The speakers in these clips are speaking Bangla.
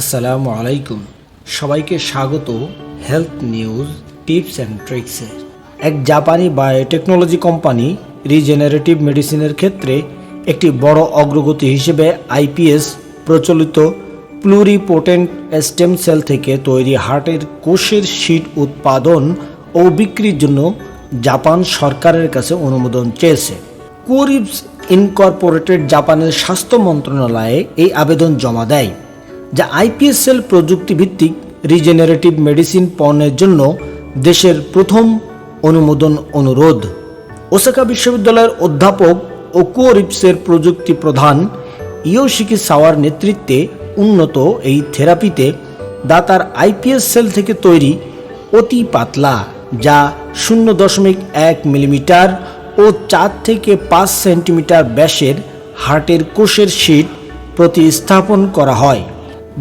আসসালামু আলাইকুম। সবাইকে স্বাগত হেলথ নিউজ, টিপস অ্যান্ড ট্রিক্সে। এক জাপানি বায়োটেকনোলজি কোম্পানি রিজেনারেটিভ মেডিসিনের ক্ষেত্রে একটি বড় অগ্রগতি হিসেবে আইপিএস প্রচলিত প্লুরিপোটেন্ট স্টেম সেল থেকে তৈরি হার্টের কোষের শীট উৎপাদন ও বিক্রির জন্য জাপান সরকারের কাছে অনুমোদন চেয়েছে। কোরিপস ইনকর্পোরেটেড জাপানের স্বাস্থ্য মন্ত্রণালয়ে এই আবেদন জমা দেয়। যা আইপিএসএল প্রযুক্তি ভিত্তিক রিজেনারেটিভ মেডিসিন পণ্যের জন্য দেশের প্রথম অনুমোদন অনুরোধ। ওসাকা বিশ্ববিদ্যালয়ের অধ্যাপক ও কোরিপসের প্রযুক্তি প্রধান ইয়োশিকি সাওয়ার নেতৃত্বে উন্নত এই থেরাপিতে দাতার আইপিএস সেল থেকে তৈরি অতি পাতলা, যা শূন্য দশমিক এক মিলিমিটার ও চার থেকে পাঁচ সেন্টিমিটার ব্যাসের হার্টের কোষের শীট প্রতিস্থাপন করা হয়।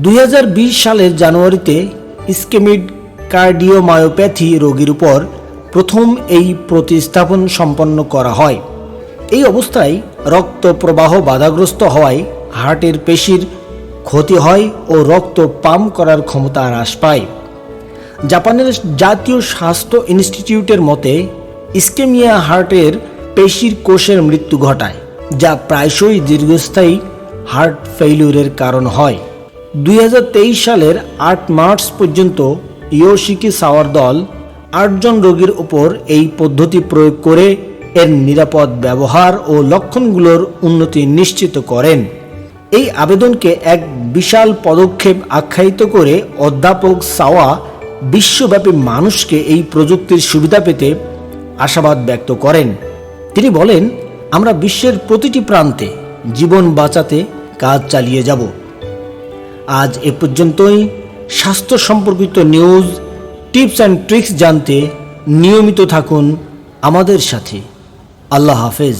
দুই হাজার বিশ সালের জানুয়ারিতে ইস্কেমিড কার্ডিওমায়োপ্যাথি রোগীর উপর প্রথম এই প্রতিস্থাপন সম্পন্ন করা হয়। এই অবস্থায় রক্ত প্রবাহ বাধাগ্রস্ত হওয়ায় হার্টের পেশির ক্ষতি হয় ও রক্ত পাম্প করার ক্ষমতা হ্রাস পায়। জাপানের জাতীয় স্বাস্থ্য ইনস্টিটিউটের মতে, ইস্কেমিয়া হার্টের পেশির কোষের মৃত্যু ঘটায়, যা প্রায়শই দীর্ঘস্থায়ী হার্ট ফেইলিউরের কারণ হয়। দুই হাজার তেইশ সালের আট মার্চ পর্যন্ত ইয়োশিকি সাওয়ার দল আটজন রোগীর উপর এই পদ্ধতি প্রয়োগ করে এর নিরাপদ ব্যবহার ও লক্ষণগুলোর উন্নতি নিশ্চিত করেন। এই আবেদনকে এক বিশাল পদক্ষেপ আখ্যায়িত করে অধ্যাপক সাওয়া বিশ্বব্যাপী মানুষকে এই প্রযুক্তির সুবিধা পেতে আশাবাদ ব্যক্ত করেন। তিনি বলেন, আমরা বিশ্বের প্রতিটি প্রান্তে জীবন বাঁচাতে কাজ চালিয়ে যাব। আজ এ পর্যন্তই। স্বাস্থ্য সম্পর্কিত নিউজ, টিপস অ্যান্ড ট্রিক্স জানতে নিয়মিত থাকুন আমাদের সাথে। আল্লাহ হাফেজ।